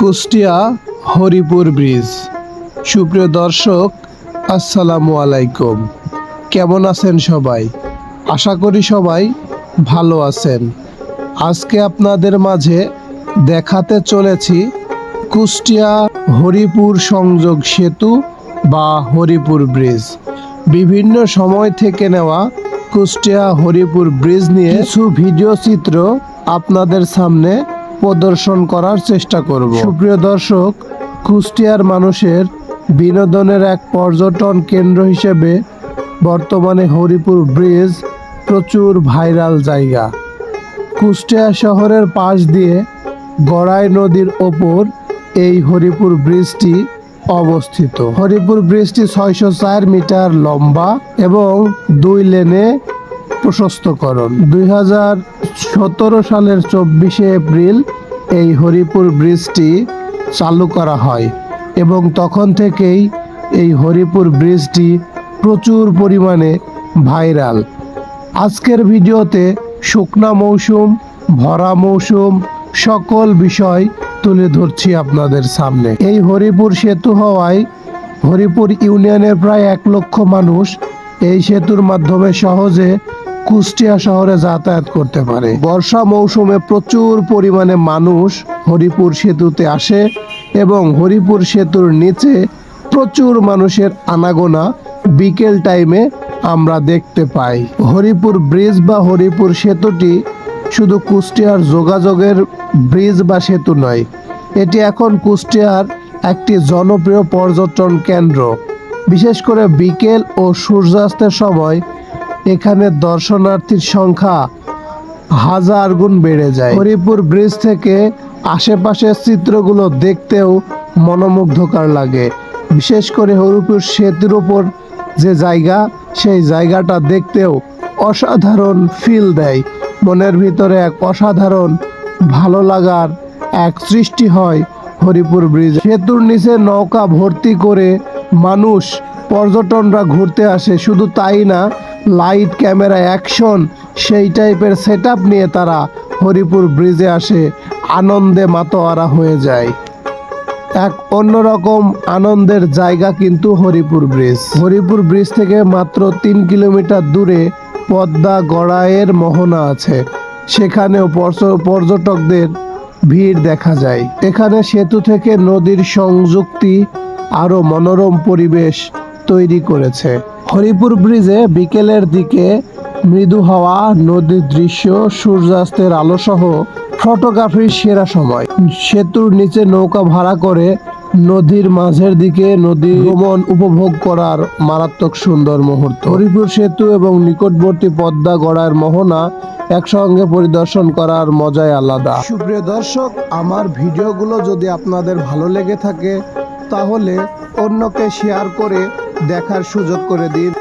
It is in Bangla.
কুষ্টিয়া হরিপুর ব্রিজ। সুপ্রিয় দর্শক, আসসালামু আলাইকুম। কেমন আছেন সবাই? আশা করি সবাই ভালো আছেন। আজকে আপনাদের মাঝে দেখাতে চলেছি কুষ্টিয়া হরিপুর সংযোগ সেতু বা হরিপুর ব্রিজ। বিভিন্ন সময় থেকে নেওয়া কুষ্টিয়া হরিপুর ব্রিজ নিয়ে কিছু ভিডিও চিত্র আপনাদের সামনে প্রদর্শন করার চেষ্টা করব। সুপ্রিয় দর্শক, কুষ্টিয়ার মানুষের বিনোদনের এক পর্যটন কেন্দ্র হিসেবে বর্তমানে হরিপুর ব্রিজ প্রচুর ভাইরাল জায়গা। কুষ্টিয়া শহরের পাশ দিয়ে গড়াই নদীর ওপর এই হরিপুর ব্রিজটি অবস্থিত। হরিপুর ব্রিজটি ছয়শো চার মিটার লম্বা এবং দুই লেনে প্রশস্তকরণ। দুই হাজার সতেরো সালের চব্বিশে এপ্রিল এই হরিপুর ব্রিজটি চালু করা হয় এবং তখন থেকেই এই হরিপুর ব্রিজটি প্রচুর পরিমাণে ভাইরাল। আজকের ভিডিওতে শুকনা মৌসুম, ভরা মৌসুম, সকল বিষয় তুলে ধরছি আপনাদের সামনে। এই হরিপুর সেতু হওয়ায় হরিপুর ইউনিয়নের প্রায় এক লক্ষ মানুষ এই সেতুর মাধ্যমে সহজে কুষ্টিয়া শহরে যাতায়াত করতে পারে। বর্ষা মৌসুমে প্রচুর পরিমাণে মানুষ হরিপুর সেতুতে আসে এবং হরিপুর সেতুর নিচে প্রচুর মানুষের আনাগোনা বিকেল টাইমে আমরা দেখতে পাই। হরিপুর ব্রিজ বা হরিপুর সেতুটি শুধু কুষ্টিয়ার যোগাযোগের ব্রিজ বা সেতু নয়, এটি এখন কুষ্টিয়ার একটি জনপ্রিয় পর্যটন কেন্দ্র। বিশেষ করে বিকেল ও সূর্যাস্তের সময় এখানে দর্শনার্থীর সংখ্যা হাজার গুণ বেড়ে যায়। হরিপুর ব্রিজ থেকে আশেপাশের চিত্রগুলো দেখতেও মনোমুগ্ধকর লাগে। বিশেষ করে হরিপুর সেতুর উপর যে জায়গা, সেই জায়গাটা দেখতেও অসাধারণ ফিল দেয়। মনের ভিতরে এক অসাধারণ, ভালো লাগার এক সৃষ্টি হয় হরিপুর ব্রিজ। সেতুর নিচে নৌকা ভর্তি করে মানুষ, পর্যটনরা ঘুরতে আসে। শুধু তাই না লাইট ক্যামেরা অ্যাকশন, সেই টাইপের সেট নিয়ে তারা হরিপুর ব্রিজে আসে, আনন্দে মাতোয়ারা হয়ে যায়। এক অন্যরকম আনন্দের জায়গা কিন্তু হরিপুর ব্রিজ। হরিপুর ব্রিজ থেকে মাত্র তিন কিলোমিটার দূরে পদ্মা গড়াইয়ের মোহনা আছে। সেখানেও পর্য- পর্যটকদের ভিড় দেখা যায়। এখানে সেতু থেকে নদীর সংযুক্তি আরও মনোরম পরিবেশ তৈরি করেছে। হরিপুর ব্রিজে বিকেলের দিকে মৃদু হাওয়া নদীর দৃশ্য, সূর্যাস্তের আলোসহ ফটোগ্রাফির সেরা সময়। সেতুর নিচে নৌকা ভাড়া করে নদীর মাঝের দিকে নদী ভ্রমণ উপভোগ করার মারাত্মক সুন্দর মুহূর্ত। হরিপুর সেতু এবং নিকটবর্তী পদ্মা গড়ার মোহনা একসঙ্গে পরিদর্শন করার মজাই আলাদা। সুপ্রিয় দর্শক, আমার ভিডিওগুলো যদি আপনাদের ভালো লেগে থাকে, তাহলে অন্যকে শেয়ার করে দেখার সুযোগ করে দিন।